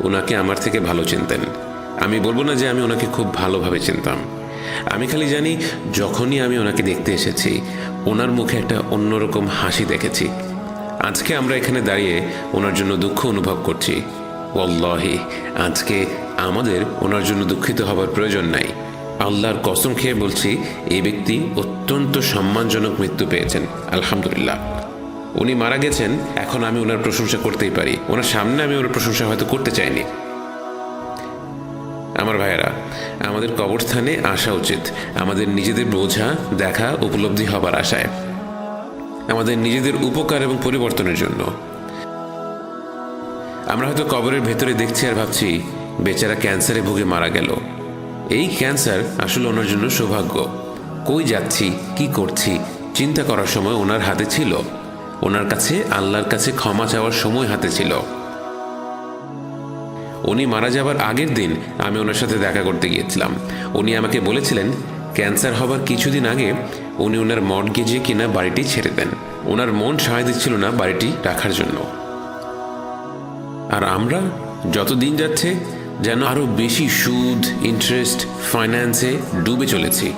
ওনাকে আমার থেকে ভালো চিনতেন। আমি বলব না যে আমি ওনাকে খুব ভালোভাবে চিনতাম। আমি খালি জানি যখনই আমি ওনাকে দেখতে এসেছি, ওনার মুখে একটা অন্যরকম হাসি দেখেছি। আজকে আমরা এখানে দাঁড়িয়ে ওনার জন্য দুঃখ অনুভব করছি। ওল্লাহি আজকে আমাদের ওনার জন্য দুঃখিত হবার প্রয়োজন নাই। আল্লাহর কসম খেয়ে বলছি, এই ব্যক্তি অত্যন্ত সম্মানজনক মৃত্যু পেয়েছেন। আলহামদুলিল্লাহ। উনি মারা গেছেন, এখন আমি ওনার প্রশংসা করতেই পারি। ওনার সামনে আমি ওনার প্রশংসা হয়তো করতে চাইনি। আমার ভাইয়েরা, আমাদের কবরস্থানে আসা উচিত। আমাদের নিজেদের বোঝা, দেখা উপলব্ধি হবার আশায়। আমাদের নিজেদের উপকার এবং পরিবর্তনের জন্য। আমরা হয়তো কবরের ভেতরে দেখছি আর ভাবছি, বেচারা ক্যান্সারে ভুগে মারা গেল। এই ক্যান্সার আসলে ওনার জন্য সৌভাগ্য। কই যাচ্ছি, কি করছি, চিন্তা করার সময় ওনার হাতে ছিল। ওনার কাছে, আল্লাহর কাছে ক্ষমা চাওয়ার সময় হাতে ছিল। উনি মারা যাবার আগের দিন আমি ওনার সাথে দেখা করতে গিয়েছিলাম। উনি আমাকে বলেছিলেন, ক্যান্সার হবার কিছুদিন আগে উনি ওনার মর্গেজে কিনা বাড়িটি ছেড়ে দেন। ওনার মন সায় দিচ্ছিল না বাড়িটি রাখার জন্য। আর আমরা যত দিন যাচ্ছে যেন আরও বেশি সুদ ইন্টারেস্ট ফাইন্যান্সে ডুবে চলেছি।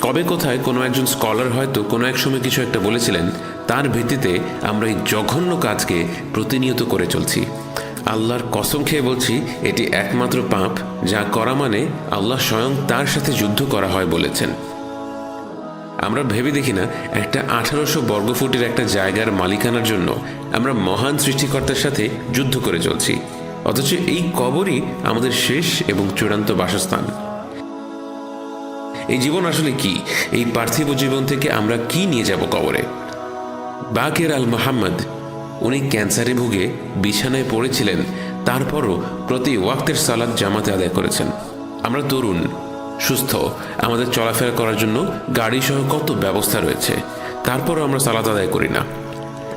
কবে কোথায় কোনো একজন স্কলার হয়তো কোনো এক সময় কিছু একটা বলেছিলেন তার ভিত্তিতে আমরা এই জঘন্য কাজকে প্রতিনিয়ত করে চলছি। আল্লাহর কসম খেয়ে বলছি, এটি একমাত্র পাপ, যা করা মানে আল্লাহ স্বয়ং তার সাথে যুদ্ধ করা হয় বলেছেন। আমরা ভেবে দেখি না, একটা আঠারোশো বর্গফুটের একটা জায়গার মালিকানার জন্য আমরা মহান সৃষ্টিকর্তার সাথে যুদ্ধ করে চলছি। অথচ এই কবরই আমাদের শেষ এবং চূড়ান্ত বাসস্থান। এই জীবন আসলে কি? এই পার্থিব জীবন থেকে আমরা কি নিয়ে যাব কবরে? বাকের আল মোহাম্মদ, উনি ক্যান্সারে ভুগে বিছানায় পড়েছিলেন, তারপরও প্রতি ওয়াক্তের সালাদ জামাতে আদায় করেছেন। আমরা তরুণ, সুস্থ, আমাদের চলাফেরা করার জন্য গাড়ি সহ কত ব্যবস্থা রয়েছে, তারপরও আমরা সালাত আদায় করি না।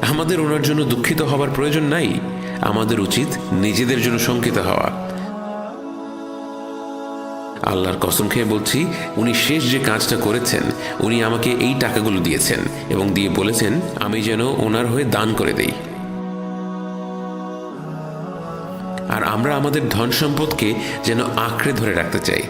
আমাদের ওনার জন্য দুঃখিত হবার প্রয়োজন নাই, আমাদের উচিত নিজেদের জন্য শঙ্কিত হওয়া। আল্লাহর কসম খেয়ে বলছি, উনি শেষ যে কাজটা করেছেন, উনি আমাকে এই টাকাগুলো দিয়েছেন এবং দিয়ে বলেছেন, আমি যেন ওনার হয়ে দান করে দেই। আর আমরা আমাদের ধন সম্পদকে যেন আঁকড়ে ধরে রাখতে চাই।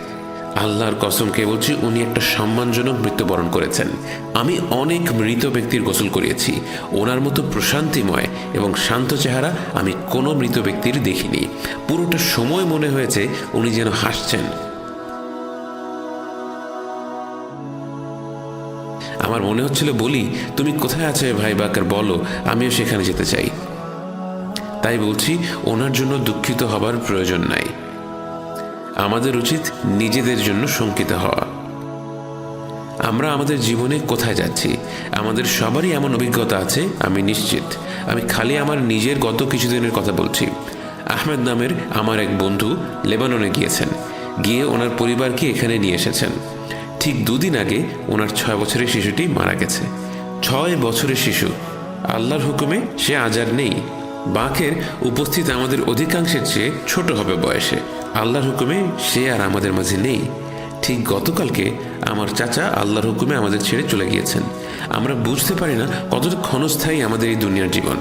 আল্লাহর কসমকে বলছি, উনি একটা সম্মানজনক মৃত্যুবরণ করেছেন। আমি অনেক মৃত ব্যক্তির গোসল করিয়েছি। ওনার মতো প্রশান্তিময় এবং শান্ত চেহারা আমি কোনো মৃত ব্যক্তির দেখিনি। পুরোটা সময় মনে হয়েছে উনি যেন হাসছেন। আমার মনে হচ্ছিল বলি, তুমি কোথায় আছে ভাই বাকার? বলো, আমিও সেখানে যেতে চাই। তাই বলছি, ওনার জন্য দুঃখিত হবার প্রয়োজন নাই। আমাদের উচিত নিজেদের জন্য শঙ্কিত হওয়া। আমরা আমাদের জীবনে কোথায় যাচ্ছি? আমাদের সবারই এমন অভিজ্ঞতা আছে, আমি নিশ্চিত। আমি খালি আমার নিজের গত কিছুদিনের কথা বলছি। আহমেদ নামের আমার এক বন্ধু লেবাননে গিয়েছেন। গিয়ে ওনার পরিবারকে এখানে নিয়ে এসেছেন। ঠিক দুদিন আগে ওনার ছয় বছরের শিশুটি মারা গেছে। ছয় বছরের শিশু। আল্লাহর হুকুমে সে আজার নেই। বাকের উপস্থিত আমাদের অধিকাংশের চেয়ে ছোট হবে বয়সে। আল্লাহর হুকুমে সে আর আমাদের মাঝে নেই। ঠিক গতকালকে আমার চাচা আল্লাহর হুকুমে আমাদের ছেড়ে চলে গিয়েছেন। আমরা বুঝতে পারি না কতটা ক্ষণস্থায়ী আমাদের এই দুনিয়ার জীবন।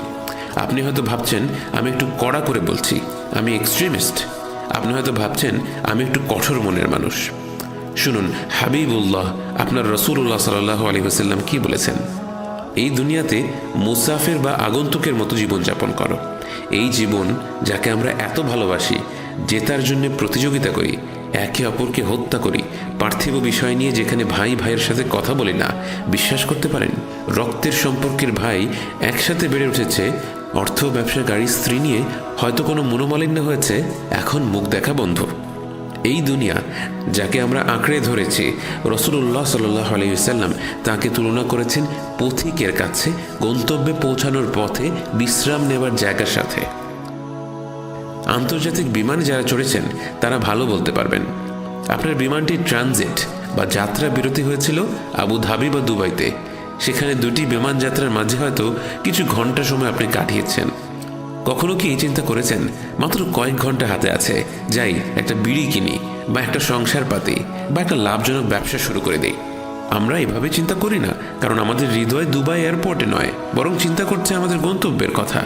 আপনি হয়তো ভাবছেন, আমি একটু কড়া করে বলছি। আমি এক্সট্রিমিস্ট। আপনি হয়তো ভাবছেন, আমি একটু কঠোর মনের মানুষ। শুনুন, হাবিবুল্লাহ, আপনার রসুল্লাহ সাল্লাহ আলী ওসাল্লাম কি বলেছেন? এই দুনিয়াতে মুসাফির বা আগন্তুকের মতো জীবনযাপন করো। এই জীবন যাকে আমরা এত ভালোবাসি জেতার জন্য প্রতিযোগিতা করি, একে অপরকে হত্যা করি, পার্থিব বিষয় নিয়ে যেখানে ভাই ভাইয়ের সাথে কথা বলি না, বিশ্বাস করতে পারেন? রক্তের সম্পর্কের ভাই একসাথে বেড়ে উঠেছে, অর্থ ব্যবসা গাড়ির স্ত্রী নিয়ে হয়তো কোনো মনোমালিন্য হয়েছে, এখন মুখ দেখা বন্ধ। এই দুনিয়া যাকে আমরা আঁকড়ে ধরেছি রসুল্লাহ সাল্লাহ আলাইসাল্লাম তাকে তুলনা করেছেন পথিকের কাছে, গন্তব্যে পৌঁছানোর পথে, বিশ্রাম নেবার জায়গার সাথে। আন্তর্জাতিক বিমানে যারা চড়েছেন, তারা ভালো বলতে পারবেন। আপনার বিমানটি ট্রানজিট বা যাত্রা বিরতি হয়েছিল আবু ধাবি বা দুবাইতে। সেখানে দুটি বিমান যাত্রার মাঝে হয়তো কিছু ঘণ্টা সময় আপনি কাটিয়েছেন। কখনো কি এই চিন্তা করেছেন? মাত্র কয়েক ঘণ্টা হাতে আছে। যাই, একটা বিড়ি কিনি, বা একটা সংসার পাতি, বা একটা লাভজনক ব্যবসা শুরু করে দিই। আমরা এভাবে চিন্তা করি না, কারণ আমাদের হৃদয় দুবাই এয়ারপোর্টে নয়, বরং চিন্তা করছে আমাদের গন্তব্যের কথা।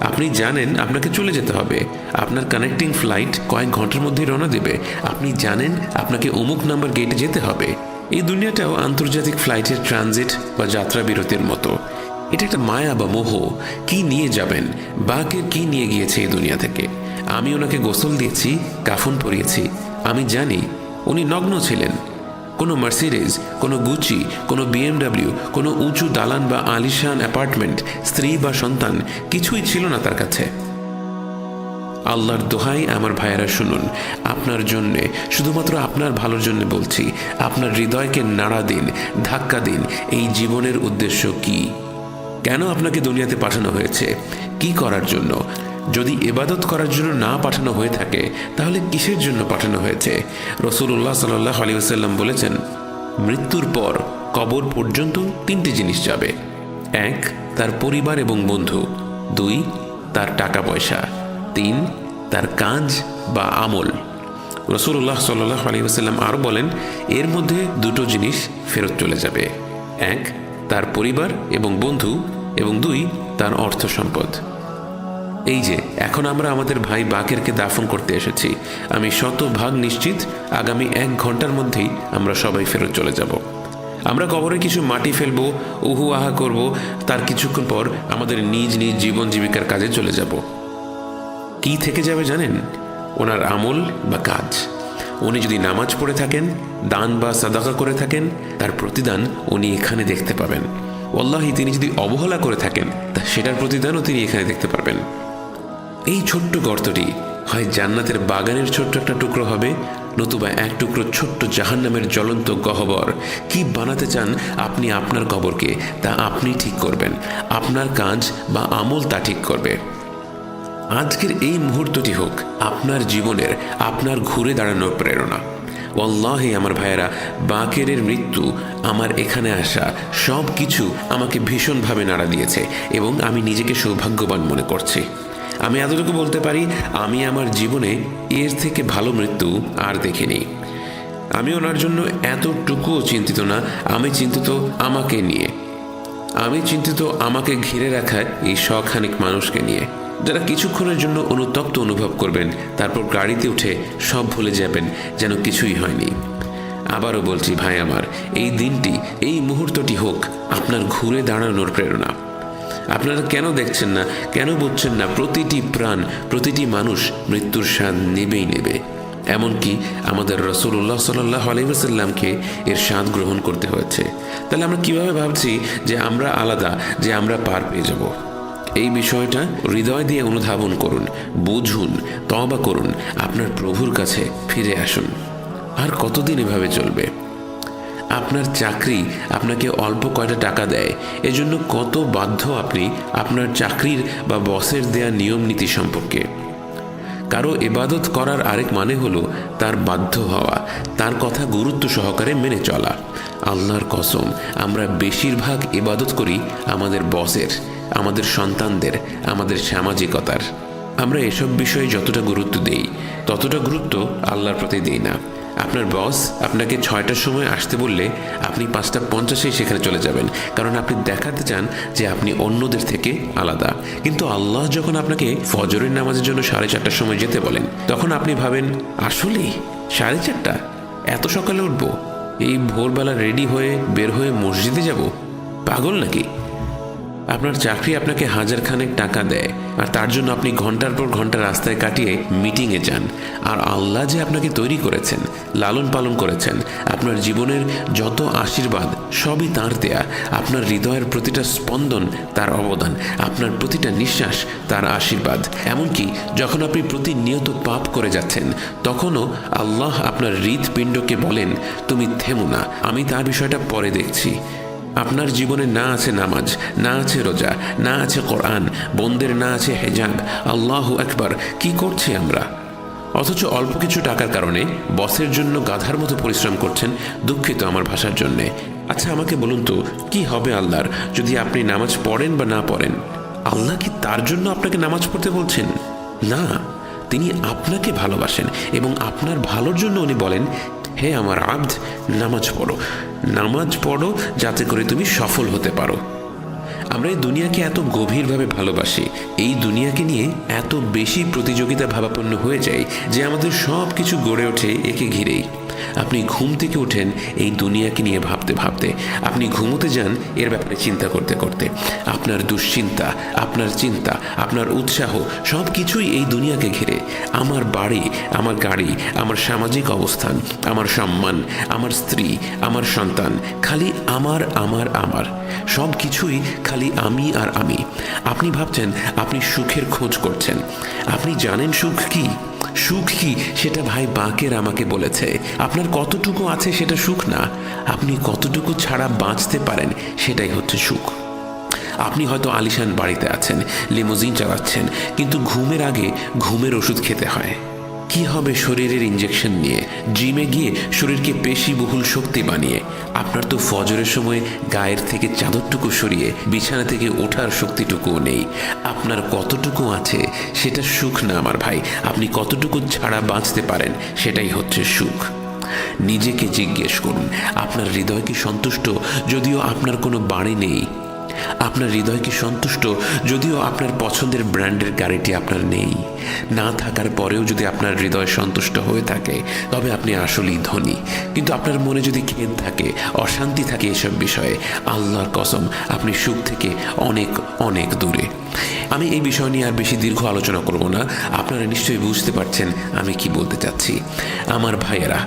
আপনি জানেন আপনাকে চলে যেতে হবে। আপনার কানেক্টিং ফ্লাইট কয়েক ঘণ্টার মধ্যেই রওনা দেবে। আপনি জানেন আপনাকে অমুক নাম্বার গেটে যেতে হবে। এই দুনিয়াটাও আন্তর্জাতিক ফ্লাইটের ট্রানজিট বা যাত্রা বিরতির মতো। এটা একটা মায়া বা মোহ। কি নিয়ে যাবেন? বাকের কি নিয়ে গিয়েছে এই দুনিয়া থেকে? আমি ওনাকে গোসল দিয়েছি কাফন পরিয়েছি। আমি জানি উনি নগ্ন ছিলেন। কোনো মার্সিডিজ, কোনো গুচি, কোনো বিএমডাব্লিউ, কোনো উঁচু দালান বা আলিশান অ্যাপার্টমেন্ট, স্ত্রী বা সন্তান, কিছুই ছিল না তার কাছে। আল্লাহর দোহাই আমার ভাইয়েরা শুনুন। আপনার জন্যে, শুধুমাত্র আপনার ভালোর জন্য বলছি, আপনার হৃদয়কে নাড়া দিন, ধাক্কা দিন, এই জীবনের উদ্দেশ্য কি? কেন আপনাকে দুনিয়াতে পাঠানো হয়েছে? কি করার জন্য? যদি এবাদত করার জন্য না পাঠানো হয়ে থাকে, তাহলে কিসের জন্য পাঠানো হয়েছে? রসুল্লাহ সাল্লাহ আলিয়াল্লাম বলেছেন, মৃত্যুর পর কবর পর্যন্ত তিনটি জিনিস যাবে। এক, তার পরিবার এবং বন্ধু। দুই, তার টাকা পয়সা তিন, তার কাজ বা আমল। রসুল্লাহ সাল্লাহ আলী আসাল্লাম আরও বলেন, এর মধ্যে দুটো জিনিস ফেরত চলে যাবে। এক তার পরিবার এবং বন্ধু এবং দুই তার অর্থ সম্পদ। এই যে, এখন আমরা আমাদের ভাই বাকেরকে দাফন করতে এসেছি। আমি শতভাগ নিশ্চিত আগামী এক ঘণ্টার মধ্যেই আমরা সবাই ফেরত চলে যাব। আমরা কবরে কিছু মাটি ফেলব, উহু আহা করব, তার কিছুক্ষণ পর আমাদের নিজ নিজ জীবন জীবিকার কাজে চলে যাব। কি থেকে যাবে জানেন? ওনার আমল বা কাজ। উনি যদি নামাজ পড়ে থাকেন, দান বা সাদাকা করে থাকেন, তার প্রতিদান উনি এখানে দেখতে পাবেন। ওল্লাহি তিনি যদি অবহেলা করে থাকেন, তা সেটার প্রতিদানও তিনি এখানে দেখতে পারবেন। এই ছোট্ট গর্তটি হয় জান্নাতের বাগানের ছোট্ট একটা টুকরো হবে, নতুবা এক টুকরো ছোট্ট জাহান্নামের জ্বলন্ত গহ্বর। কি বানাতে চান আপনি আপনার কবরকে, তা আপনি ঠিক করবেন। আপনার কাজ বা আমল তা ঠিক করবে। আজকের এই মুহূর্তটি হোক আপনার জীবনের, আপনার ঘুরে দাঁড়ানোর প্রেরণা। ওয়াল্লাহি আমার ভাইয়েরা, বাকেরের মৃত্যু, আমার এখানে আসা সব কিছু আমাকে ভীষণভাবে নাড়া দিয়েছে এবং আমি নিজেকে সৌভাগ্যবান মনে করছি। আমি এতটুকু বলতে পারি, আমি আমার জীবনে এর থেকে ভালো মৃত্যু আর দেখিনি। আমি ওনার জন্য এতটুকুও চিন্তিত না, আমি চিন্তিত আমাকে নিয়ে। আমি চিন্তিত আমাকে ঘিরে রাখা এই শখানিক মানুষকে নিয়ে। যারা কিছুক্ষণের জন্য অনুতপ্ত অনুভব করবেন, তারপর গাড়িতে উঠে সব ভুলে যাবেন যেন কিছুই হয়নি। আবারও বলছি, ভাই আমার, এই দিনটি, এই মুহূর্তটি হোক আপনার ঘুরে দাঁড়ানোর প্রেরণা। আপনারা কেন দেখছেন না, কেন বুঝছেন না, প্রতিটি প্রাণ, প্রতিটি মানুষ মৃত্যুর স্বাদ নেবেই নেবে। এমনকি আমাদের রসুল্লাহ সাল্লাহ আলহিমসাল্লামকে এর স্বাদ গ্রহণ করতে হয়েছে। তাহলে আমরা কীভাবে ভাবছি যে আমরা আলাদা, যে আমরা পার পেয়ে যাব? এই বিষয়টা হৃদয় দিয়ে অনুধাবন করুন, বুঝুন তবা করুন, আপনার প্রভুর কাছে ফিরে আসুন। আর কতদিন এভাবে চলবে? আপনার চাকরি আপনাকে অল্প কয়টা টাকা দেয়, এজন্য কত বাধ্য আপনি আপনার চাকরির বা বসের দেয়া নিয়ম নীতি সম্পর্কে। কারও এবাদত করার আরেক মানে হলো তার বাধ্য হওয়া, তার কথা গুরুত্ব সহকারে মেনে চলা। আল্লাহর কসম, আমরা বেশিরভাগ এবাদত করি আমাদের বসের। আমাদের সন্তানদের, আমাদের সামাজিকতার। আমরা এসব বিষয়ে যতটা গুরুত্ব দেই, ততটা গুরুত্ব আল্লাহর প্রতি দিই না। আপনার বস আপনাকে ছয়টার সময় আসতে বললে আপনি পাঁচটা পঞ্চাশেই সেখানে চলে যাবেন। কারণ আপনি দেখাতে চান যে আপনি অন্যদের থেকে আলাদা। কিন্তু আল্লাহ যখন আপনাকে ফজরের নামাজের জন্য সাড়ে চারটার সময় যেতে বলেন, তখন আপনি ভাবেন, আসলেই? সাড়ে চারটা? এত সকালে উঠবো? এই ভোরবেলা রেডি হয়ে বের হয়ে মসজিদে যাব? পাগল নাকি? আপনার চাকরি আপনাকে হাজার খানেক টাকা দেয়, আর তার জন্য আপনি ঘণ্টার পর ঘণ্টা রাস্তায় কাটিয়ে মিটিংয়ে যান। আর আল্লাহ যে আপনাকে তৈরি করেছেন, লালন পালন করেছেন, আপনার জীবনের যত আশীর্বাদ সবই তাঁর দেয়া। আপনার হৃদয়ের প্রতিটা স্পন্দন তার অবদান, আপনার প্রতিটা নিঃশ্বাস তার আশীর্বাদ। এমনকি যখন আপনি প্রতিনিয়ত পাপ করে যাচ্ছেন, তখনও আল্লাহ আপনার হৃদপিণ্ডকে বলেন, তুমি থেমো না, আমি তার বিষয়টা পরে দেখছি। আপনার জীবনে না আছে নামাজ, না আছে রোজা, না আছে কোরআন, বোনদের না আছে হেজাব, আল্লাহ একবার কি করছি আমরা? অথচ অল্প কিছু টাকার কারণে বসের জন্য গাধার মতো পরিশ্রম করছেন দুঃখিত আমার ভাষার জন্যে। আচ্ছা আমাকে বলুন তো, কি হবে আল্লাহর যদি আপনি নামাজ পড়েন বা না পড়েন? আল্লাহ কি তার জন্য আপনাকে নামাজ পড়তে বলছেন? না, তিনি আপনাকে ভালোবাসেন এবং আপনার ভালোর জন্য উনি বলেন হে আমার আব্দ, নামাজ পড়ো। নামাজ পড়ো যাতে করে তুমি সফল হতে পারো। আমরা এই দুনিয়াকে এত গভীরভাবে ভালোবাসি। এই দুনিয়াকে নিয়ে এত বেশি প্রতিযোগিতা ভাবাপন্ন হয়ে যায় যে আমাদের সব কিছু গড়ে ওঠে একে ঘিরেই। আপনি ঘুম থেকে ওঠেন এই দুনিয়াকে নিয়ে ভাবতে ভাবতে। আপনি ঘুমোতে যান, এর ব্যাপারে চিন্তা করতে করতে। আপনার দুশ্চিন্তা, আপনার চিন্তা, আপনার উৎসাহ সব কিছুই এই দুনিয়াকে ঘিরে। আমার বাড়ি, আমার গাড়ি, আমার সামাজিক অবস্থান, আমার সম্মান, আমার স্ত্রী, আমার সন্তান, খালি আমার আমার আমার। সব কিছুই খালি আমি আর আমি। আপনি ভাবছেন, আপনি সুখের খোঁজ করছেন। আপনি জানেন সুখ কি? সুখ কি? সেটা ভাই বাঁকের আমাকে বলেছে। আপনার কতটুকু আছে সেটা সুখ না। আপনি কতটুকু ছাড়া বাঁচতে পারেন সেটাই হচ্ছে সুখ। আপনি হয়তো আলিশান বাড়িতে আছেন, লিমোজিন চালাচ্ছেন, কিন্তু ঘুমের আগে ঘুমের ওষুধ খেতে হয়। কি হবে শরীরের ইঞ্জেকশন নিয়ে? জিমে গিয়ে শরীরকে পেশি বহুল শক্তি বানিয়ে, আপনার তো ফজরের সময় গায়ের থেকে চাদরটুকু সরিয়ে বিছানা থেকে ওঠার শক্তিটুকুও নেই। আপনার কতটুকু আছে সেটা সুখ না, আমার ভাই। আপনি কতটুকু ছাড়া বাঁচতে পারেন সেটাই হচ্ছে সুখ। নিজেকে জিজ্ঞেস করুন, আপনার হৃদয় কি সন্তুষ্ট? যদিও আপনার কোনো বাড়ি নেই। আপনার হৃদয় কি সন্তুষ্ট যদিও আপনার পছন্দের ব্র্যান্ডের গাড়িটি আপনার নেই। না থাকার পরেও যদি আপনার হৃদয় সন্তুষ্ট হয়ে থাকে, তবে আপনি আসলেই ধনী। কিন্তু আপনার মনে যদি খেদ থাকে, অশান্তি থাকে এসব বিষয়ে, আল্লাহর কসম, আপনি সুখ থেকে অনেক অনেক দূরে। আমি এই বিষয় নিয়ে আর বেশি দীর্ঘ আলোচনা করব না। আপনারা নিশ্চয়ই বুঝতে পারছেন আমি কি বলতে চাচ্ছি। আমার ভাইয়েরা,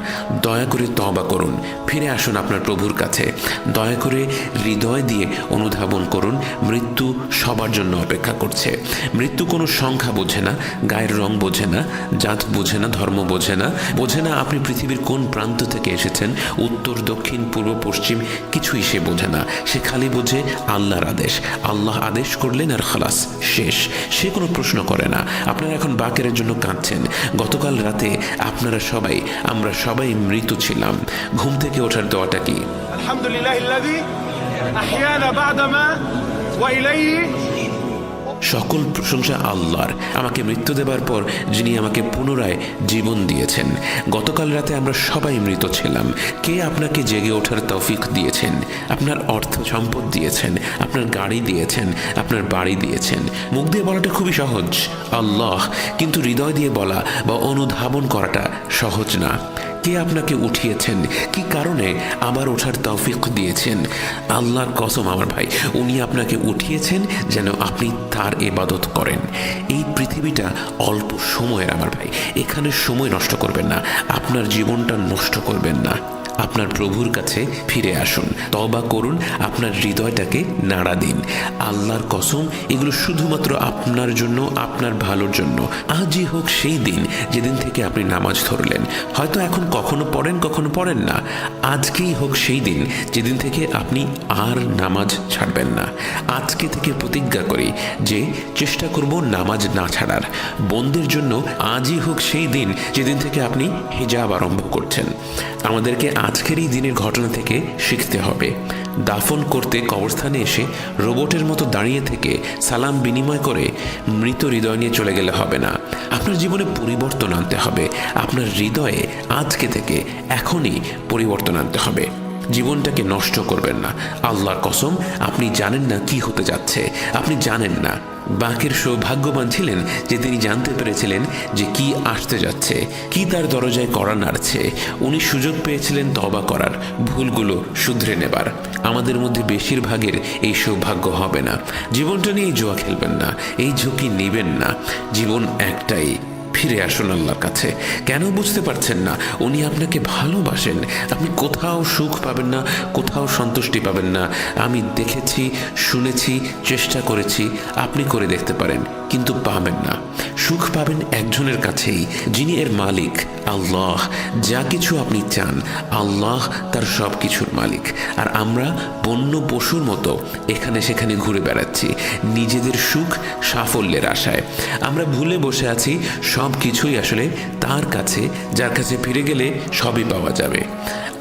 দয়া করে তবা করুন। ফিরে আসুন আপনার প্রভুর কাছে। দয়া করে হৃদয় দিয়ে অনুধাবন করুন। মৃত্যু সবার জন্য অপেক্ষা করছে। মৃত্যু কোনো সংখ্যা বোঝে না, গায়ের রং বোঝে না, জাত বোঝে না, ধর্ম বোঝে না। বোঝে না আপনি পৃথিবীর কোন প্রান্ত থেকে এসেছেন। উত্তর, দক্ষিণ, পূর্ব, পশ্চিম, কিছুই সে বোঝে না। সে খালি বোঝে আল্লাহর আদেশ। আল্লাহ আদেশ করলেন আর খালাস। বাস শেষ। সে কোনো প্রশ্ন করে না। আপনারা এখন বাকেরের জন্য কাঁদছেন। গতকাল রাতে আপনারা সবাই, আমরা সবাই মৃত ছিলাম। ঘুম থেকে ওঠার দোয়াটা কি? আলহামদুলিল্লাহ সকল প্রশংসা আল্লাহর। আমাকে মৃত্যু দেবার পর যিনি আমাকে পুনরায় জীবন দিয়েছেন, গতকাল রাতে আমরা সবাই মৃত ছিলাম। কে আপনাকে জেগে ওঠার তৌফিক দিয়েছেন? আপনার অর্থ সম্পদ দিয়েছেন, আপনার গাড়ি দিয়েছেন, আপনার বাড়ি দিয়েছেন। মুখ দিয়ে বলাটা খুবই সহজ, আল্লাহ। কিন্তু হৃদয় দিয়ে বলা বা অনুধাবন করাটা সহজ না। কে আপনাকে উঠিয়েছেন? কি কারণে আমার ওঠার তৌফিক দিয়েছেন? আল্লাহর কসম আমার ভাই, উনি আপনাকে উঠিয়েছেন যেন আপনি তার এবাদত করেন। এই পৃথিবীটা অল্প সময়ের আমার ভাই, এখানে সময় নষ্ট করবেন না, আপনার জীবনটা নষ্ট করবেন না। আপনার প্রভুর কাছে ফিরে আসুন। তবা করুন, আপনার হৃদয়টাকে নাড়া দিন। আল্লাহর কসম, এগুলো শুধুমাত্র আপনার জন্য, আপনার ভালোর জন্য। আজই হোক সেই দিন যেদিন থেকে আপনি নামাজ ধরলেন। হয়তো এখন কখনো পড়েন কখনো পড়েন না। আজকেই হোক সেই দিন যেদিন থেকে আপনি আর নামাজ ছাড়বেন না। আজকে থেকে প্রতিজ্ঞা করি যে, চেষ্টা করব নামাজ না ছাড়ার। বোনদের জন্য আজই হোক সেই দিন যেদিন থেকে আপনি হিজাব আরম্ভ করছেন। আমাদেরকে আজকের এই দিনের ঘটনা থেকে শিখতে হবে। দাফন করতে কবরস্থানে এসে রোবটের মতো দাঁড়িয়ে থেকে সালাম বিনিময় করে মৃত হৃদয় নিয়ে চলে গেলে হবে না। আপনার জীবনে পরিবর্তন আনতে হবে। আপনার হৃদয়ে আজকে থেকে এখনই পরিবর্তন আনতে হবে। জীবনটাকে নষ্ট করবেন না। আল্লাহর কসম, আপনি জানেন না কি হতে যাচ্ছে। আপনি জানেন না। বাকের সৌভাগ্যবান ছিলেন যে তিনি জানতে পেরেছিলেন যে কি আসতে যাচ্ছে, কি তার দরজায় করা নাড়ছে। উনি সুযোগ পেয়েছিলেন তবা করার, ভুলগুলো শুধরে নেবার। আমাদের মধ্যে বেশিরভাগের এই সৌভাগ্য হবে না। জীবনটা নিয়ে জোয়া খেলবেন না, এই ঝুঁকি নেবেন না। জীবন একটাই ফিরে আসুন আল্লাহর কাছে। কেন বুঝতে পারছেন না? উনি আপনাকে ভালোবাসেন। আপনি কোথাও সুখ পাবেন না, কোথাও সন্তুষ্টি পাবেন না। আমি দেখেছি, শুনেছি, চেষ্টা করেছি, আপনি করে দেখতে পারেন, কিন্তু পাবেন না। সুখ পাবেন একজনের কাছেই, যিনি এর মালিক, আল্লাহ। যা কিছু আপনি চান, আল্লাহ তার সব কিছুর মালিক। আর আমরা বন্য পশুর মতো এখানে সেখানে ঘুরে বেড়াচ্ছি, নিজেদের সুখ সাফল্যের আশায়। আমরা ভুলে বসে আছি কিছুই আসলে তার কাছে, যার কাছে ফিরে গেলে সবই পাওয়া যাবে।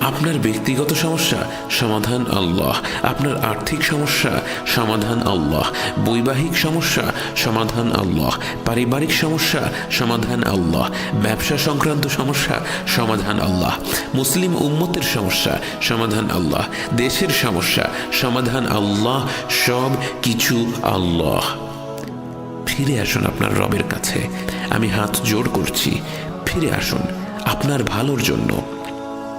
আপনার ব্যক্তিগত সমস্যা, সমাধান আল্লাহ। আপনার আর্থিক সমস্যা, সমাধান আল্লাহ। বৈবাহিক সমস্যা, সমাধান আল্লাহ। পারিবারিক সমস্যা, সমাধান আল্লাহ। ব্যবসা সংক্রান্ত সমস্যা, সমাধান আল্লাহ। মুসলিম উম্মতের সমস্যা, সমাধান আল্লাহ। দেশের সমস্যা, সমাধান আল্লাহ। সব কিছু আল্লাহ। ফিরে আসুন আপনার রবের কাছে। আমি হাত জোর করছি। ফিরে আসুন, আপনার ভালোর জন্য।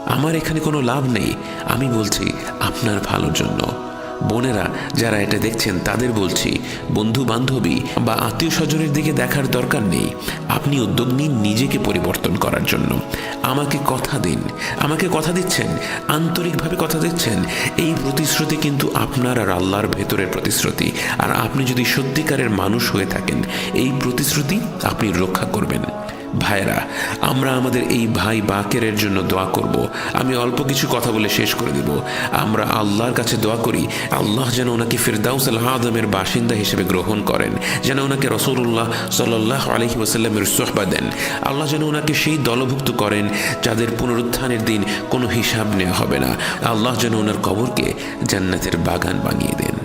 আমার এখানে কোনো লাভ নেই। আমি বলছি, আপনার ভালোর জন্য। বোনেরা যারা এটা দেখছেন, তাদের বলছি বন্ধু বান্ধবী বা আত্মীয় স্বজনের দিকে দেখার দরকার নেই। আপনি উদ্যোগ নিন নিজেকে পরিবর্তন করার জন্য। আমাকে কথা দিন। আমাকে কথা দিচ্ছেন। আন্তরিকভাবে কথা দিচ্ছেন। এই প্রতিশ্রুতি কিন্তু আপনার আর আল্লাহর ভেতরের প্রতিশ্রুতি। আর আপনি যদি সত্যিকারের মানুষ হয়ে থাকেন, এই প্রতিশ্রুতি আপনি রক্ষা করবেন। ভাইরা আমরা আমাদের এই ভাই বাকেরের জন্য দোয়া করব। আমি অল্প কিছু কথা বলে শেষ করে দেব। আমরা আল্লাহর কাছে দোয়া করি, আল্লাহ যেন ওনাকে ফিরদাউস আল আদমের বাসিন্দা হিসেবে গ্রহণ করেন, যেন ওনাকে রসুল্লাহ সাল্লাহ আলহি ওসাল্লামের সোহবা দেন। আল্লাহ যেন ওনাকে সেই দলভুক্ত করেন যাদের পুনরুত্থানের দিন কোনো হিসাব নেওয়া হবে না। আল্লাহ যেন ওনার কবরকে জান্নাতের বাগান বানিয়ে দেন।